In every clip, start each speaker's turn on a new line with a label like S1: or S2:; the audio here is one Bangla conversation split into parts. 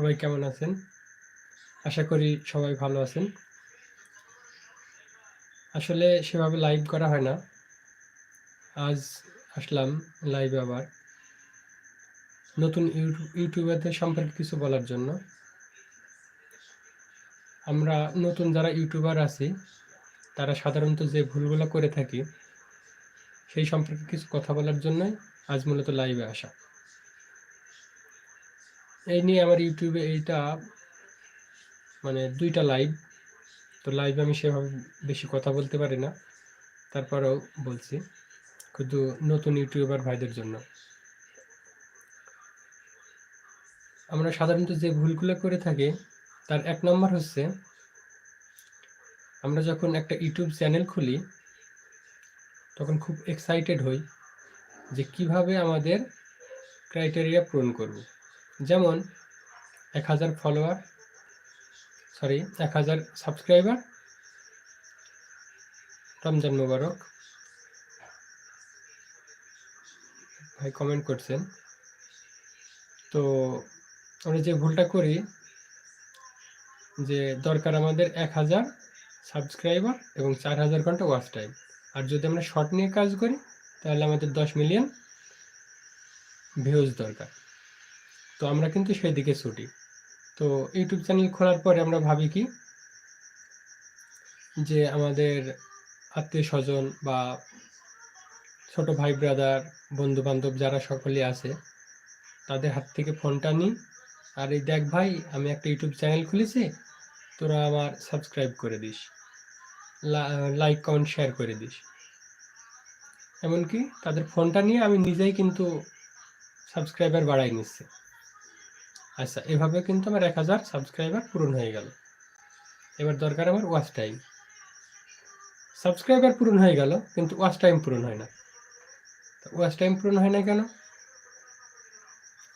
S1: সবাই কেমন আছেন? আশা করি সবাই ভালো আছেন। আসলে সেভাবে লাইভ করা হয় না। আজ আসলাম লাইভে আবার। নতুন ইউটিউবারদের সম্পর্কে কিছু বলার জন্য। আমরা নতুন যারা ইউটিউবার আছি, তারা সাধারণত যে ভুলগুলো করে থাকি, সেই সম্পর্কে কিছু কথা বলার জন্যই আজ মূলত লাইভে আসা। এই নিয়ে আমার ইউটিউবে এইটা মানে দুইটা লাইভ তো লাইভ আমি সেভাবে বেশি কথা বলতে পারি না। তারপরেও বলছি শুধু নতুন ইউটিউবার ভাইদের জন্য। আমরা সাধারণত যে ভুলগুলো করে থাকি, তার এক নম্বর হচ্ছে, আমরা যখন একটা ইউটিউব চ্যানেল খুলি, তখন খুব এক্সাইটেড হই যে কীভাবে আমাদের ক্রাইটেরিয়া পূরণ করব। যেমন এক হাজার ফলোয়ার সরি এক হাজার সাবস্ক্রাইবার রমজান মোবারক। ভাই কমেন্ট করছেন। তো আমরা যে ভুলটা করি, যে দরকার আমাদের এক হাজার সাবস্ক্রাইবার এবং চার হাজার ঘণ্টা ওয়াচ টাইম আর যদি আমরা শর্ট নিয়ে কাজ করি, তাহলে আমাদের দশ মিলিয়ন ভিউজ দরকার। তো আমরা কিন্তু সেই দিকে ছুটি। তো ইউটিউব চ্যানেল খোলার পরে আমরা ভাবি কি? যে আমাদের আত্মীয় স্বজন বা ছোট ভাই ব্রাদার বন্ধু বান্ধব যারা সকলে আছে, তাদের হাত থেকে ফোনটা নিই আর এই দেখ ভাই, আমি একটা ইউটিউব চ্যানেল খুলেছি, তোরা আমার সাবস্ক্রাইব করে দিস। লাইক কমেন্ট শেয়ার করে দিস। এমনকি তাদের ফোনটা নিয়ে আমি নিজেই কিন্তু সাবস্ক্রাইবার বাড়াই নিচ্ছি। আচ্ছা এভাবে কিন্তু আমার এক হাজার সাবস্ক্রাইবার পূরণ হয়ে গেল। এবার দরকার আমার ওয়াচ টাইম সাবস্ক্রাইবার পূরণ হয়ে গেল, কিন্তু ওয়াচ টাইম পূরণ হয় না। ওয়াচ টাইম পূরণ হয় না কেন?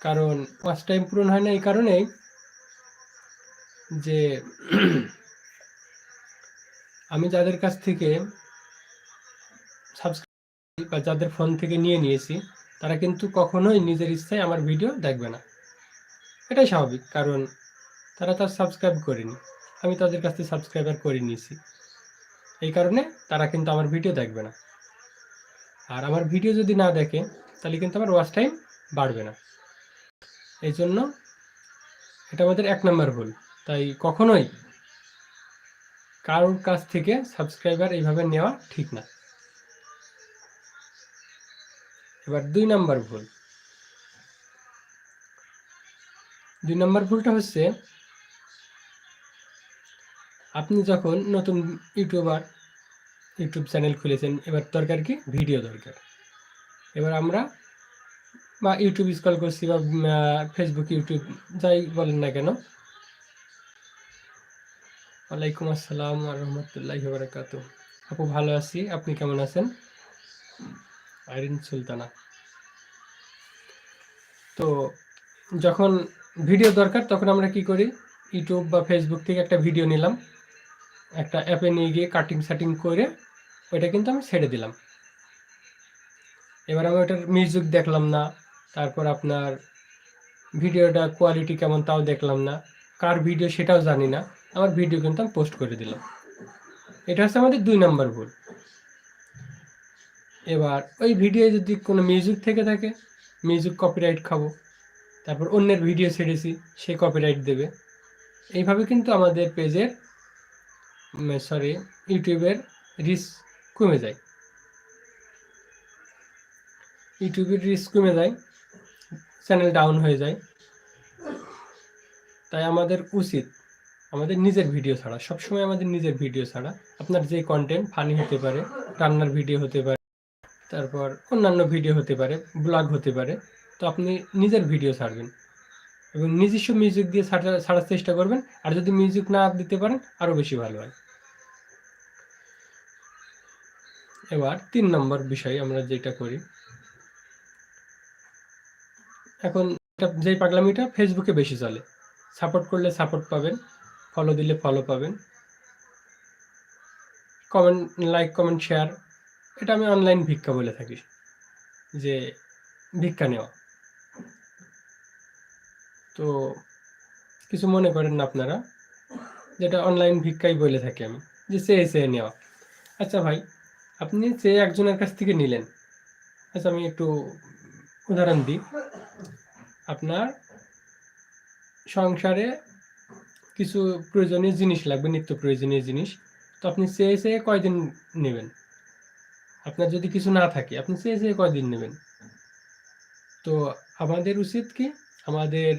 S1: কারণ ওয়াচ টাইম পূরণ হয় না এই কারণেই যে আমি যাদের কাছ থেকে সাবস্ক্রাইব বা যাদের ফোন থেকে নিয়ে নিয়েছি, তারা কিন্তু কখনোই নিজের ইচ্ছায় আমার ভিডিও দেখবে না। এটাই স্বাভাবিক, কারণ তারা তার সাবস্ক্রাইব করেনি। আমি তাদের কাছ থেকে সাবস্ক্রাইবার করে নিয়েছি। এই কারণে তারা কিন্তু আমার ভিডিও দেখবে না। আর আমার ভিডিও যদি না দেখে, তাহলে কিন্তু আমার ওয়াচ টাইম বাড়বে না। এই জন্য এটা আমাদের এক নম্বর ভুল। তাই কখনোই কারোর কাছ থেকে সাবস্ক্রাইবার এইভাবে নেওয়া ঠিক না। এবার দুই নম্বর ভুল। দুই নম্বর ভুলটা হচ্ছে, আপনি যখন নতুন ইউটিউবার, ইউটিউব চ্যানেল খুলেছেন, এবার দরকার কি? ভিডিও দরকার। এবার আমরা, বা ইউটিউব স্কল করছি, বা ফেসবুক ইউটিউব, যাই বলেন না কেন। ওয়ালাইকুম আসসালাম রহমতুল্লাহ বারাকাত আপু, ভালো আছি? আপনি কেমন আছেন? আইরিন সুলতানা। তো, যখন ভিডিও দরকার, তখন আমরা কি করি? ইউটিউব বা ফেসবুক থেকে একটা ভিডিও নিলাম। একটা অ্যাপে নিয়ে গিয়ে কাটিং সাটিং করে ওইটা কিন্তু আমি ছেড়ে দিলাম। এবার আমি ওটার মিউজিক দেখলাম না, তারপর আপনার ভিডিওটা কোয়ালিটি কেমন তাও দেখলাম না, কার ভিডিও সেটাও জানি না, আমার ভিডিও কিন্তু আমি পোস্ট করে দিলাম। এটা হচ্ছে আমাদের দুই নাম্বার ভুল এবার ওই ভিডিও যদি কোনো মিউজিক থেকে থাকে মিউজিক কপিরাইট খাব। তারপর অন্যের ভিডিও ছেড়েছি, সে কপিরাইট দেবে। এইভাবে কিন্তু আমাদের পেজের সরি ইউটিউবের রিস কমে যায়। ইউটিউবের রিস কমে যায় চ্যানেল ডাউন হয়ে যায়। তাই আমাদের উচিত, আমাদের নিজের ভিডিও ছাড়া, সবসময় আমাদের নিজের ভিডিও ছাড়া। আপনার যে কন্টেন্ট ফানি হতে পারে, রান্নার ভিডিও হতে পারে, তারপর অন্যান্য ভিডিও হতে পারে ব্লগ হতে পারে তো আপনি নিজের ভিডিও ছাড়বেন। এবং নিজস্ব মিউজিক দিয়ে ছাড়া, ছাড়ার চেষ্টা করবেন। আর যদি মিউজিক না দিতে পারেন আরও বেশি ভালো হয়। এবার তিন নম্বর বিষয় আমরা যেটা করি। এখন যেই পাগলামিটা ফেসবুকে বেশি চলে। সাপোর্ট করলে সাপোর্ট পাবেন ফলো দিলে ফলো পাবেন। কমেন্ট লাইক কমেন্ট শেয়ার এটা আমি অনলাইন ভিক্ষা বলে থাকি। যে ভিক্ষা নেওয়া। তো কিছু মনে করেন না আপনারা? যেটা অনলাইন ভিক্ষাই বলে থাকি আমি, যে চেয়ে চেয়ে নেওয়া আচ্ছা ভাই, আপনি চেয়ে একজনের কাছ থেকে নিলেন আচ্ছা আমি একটু উদাহরণ দিই। আপনার সংসারে কিছু প্রয়োজনীয় জিনিস লাগবে, নিত্য প্রয়োজনীয় জিনিস। তো আপনি চেয়ে চেয়ে কয়দিন নেবেন? আপনার যদি কিছু না থাকে, আপনি চেয়ে চেয়ে কয়দিন নেবেন? তো আমাদের উচিত কি? আমাদের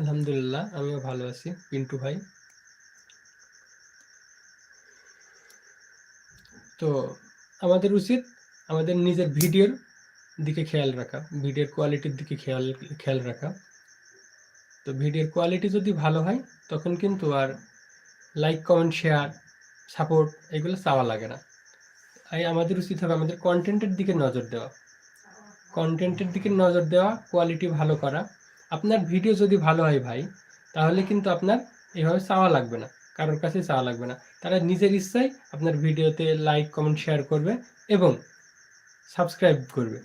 S1: আলহামদুলিল্লাহ, আমিও ভালো আছি। পিন্টু ভাই? তো আমাদের উচিত আমাদের নিজের ভিডিওর দিকে খেয়াল রাখা, ভিডিওর কোয়ালিটির দিকে খেয়াল খেয়াল রাখা। তো ভিডিওর কোয়ালিটি যদি ভালো হয়, তখন কিন্তু আর লাইক, কমেন্ট, শেয়ার, সাপোর্ট এগুলো চাওয়া লাগে না। তাই আমাদের উচিত হবে আমাদের কন্টেন্টের দিকে নজর দেওয়া। কন্টেন্টের দিকে নজর দেওয়া কোয়ালিটি ভালো করা। আপনার ভিডিও যদি ভালো হয় ভাই, তাহলে কিন্তু আপনার এভাবে চাওয়া লাগবে না, কারোর কাছে চাওয়া লাগবে না। তারা নিজের ইচ্ছায় আপনার ভিডিওতে লাইক কমেন্ট শেয়ার করবে এবং সাবস্ক্রাইব করবে।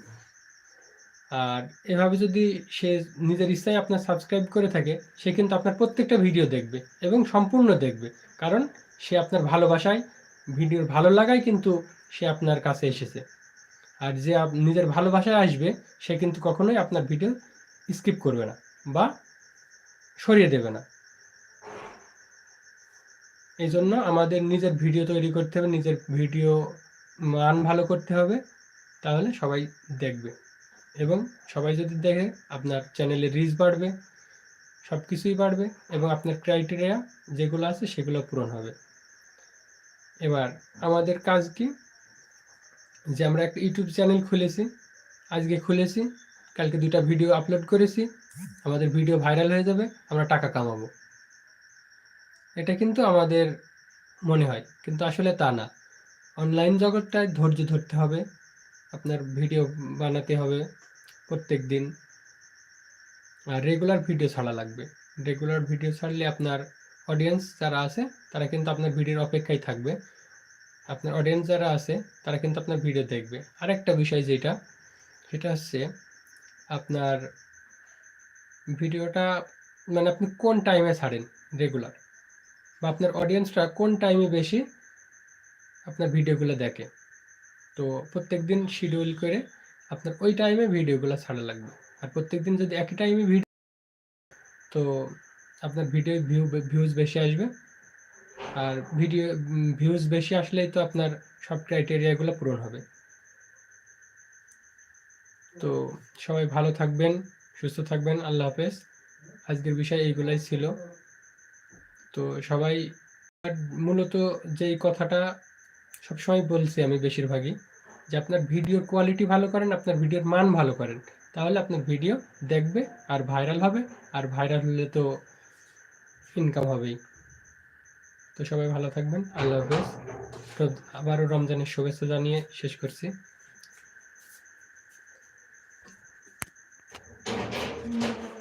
S1: আর এভাবে যদি সে নিজের ইচ্ছায় আপনার সাবস্ক্রাইব করে থাকে, সে কিন্তু আপনার প্রত্যেকটা ভিডিও দেখবে এবং সম্পূর্ণ দেখবে। কারণ সে আপনার ভালোবাসায়, ভিডিওর ভালো লাগায় কিন্তু সে আপনার কাছে এসেছে। আর যে নিজের ভালোবাসায় আসবে, সে কিন্তু কখনোই আপনার ভিডিও স্কিপ করবে না বা সরিয়ে দেবে না। এই জন্য আমাদের নিজের ভিডিও তৈরি করতে হবে, নিজের ভিডিও মান ভালো করতে হবে, তাহলে সবাই দেখবে। এবং সবাই যদি দেখে, আপনার চ্যানেলে রিচ বাড়বে সব কিছুই বাড়বে এবং আপনার ক্রাইটেরিয়া যেগুলো আছে সেগুলো পূরণ হবে। এবার আমাদের কাজ কি? যে আমরা একটা ইউটিউব চ্যানেল খুলেছি, আজকে খুলেছি কালকে দুইটা ভিডিও আপলোড করেছি, আমাদের ভিডিও ভাইরাল হয়ে যাবে, আমরা টাকা কামাবো। এটা কিন্তু আমাদের মনে হয়, কিন্তু আসলে তা না। অনলাইন জগৎটায় ধৈর্য ধরতে হবে, আপনার ভিডিও বানাতে হবে প্রত্যেক দিন। আর রেগুলার ভিডিও ছাড়া লাগবে। রেগুলার ভিডিও ছাড়লে আপনার অডিয়েন্স যারা আছে, তারা কিন্তু আপনার ভিডিওর অপেক্ষায় থাকবে। আপনার অডিয়েন্স যারা আছে, তারা কিন্তু আপনার ভিডিও দেখবে। আরেকটা বিষয় যেটা, সেটা হচ্ছে আপনার ভিডিওটা মানে আপনি কোন টাইমে ছাড়েন রেগুলার বা আপনার অডিয়েন্সটা কোন টাইমে বেশি আপনার ভিডিওগুলো দেখে? তো প্রত্যেক দিন শিডিউল করে আপনার ওই টাইমে ভিডিওগুলো ছাড়া লাগবে। আর প্রত্যেক দিন যদি একই টাইমে ভিডিও তো আপনার ভিডিও ভিউ ভিউজ বেশি আসবে। আর ভিডিও ভিউজ বেশি আসলেই তো আপনার সব ক্রাইটেরিয়াগুলো পূরণ হবে। তো সবাই ভালো থাকবেন, সুস্থ থাকবেন, আল্লাহ হাফেজ। আজকের বিষয় এইগুলাই ছিল। তো সবাই মূলত যেই কথাটা সবসময় বলছি আমি বেশিরভাগই, যে আপনার ভিডিওর কোয়ালিটি ভালো করেন, আপনার ভিডিওর মান ভালো করেন, তাহলে আপনার ভিডিও দেখবে আর ভাইরাল হবে, আর ভাইরাল হলে তো ইনকাম হবেই। তো সবাই ভালো থাকবেন, আল্লাহ হাফেজ। তো আবারও রমজানের শুভেচ্ছা জানিয়ে শেষ করছি।
S2: 嗯。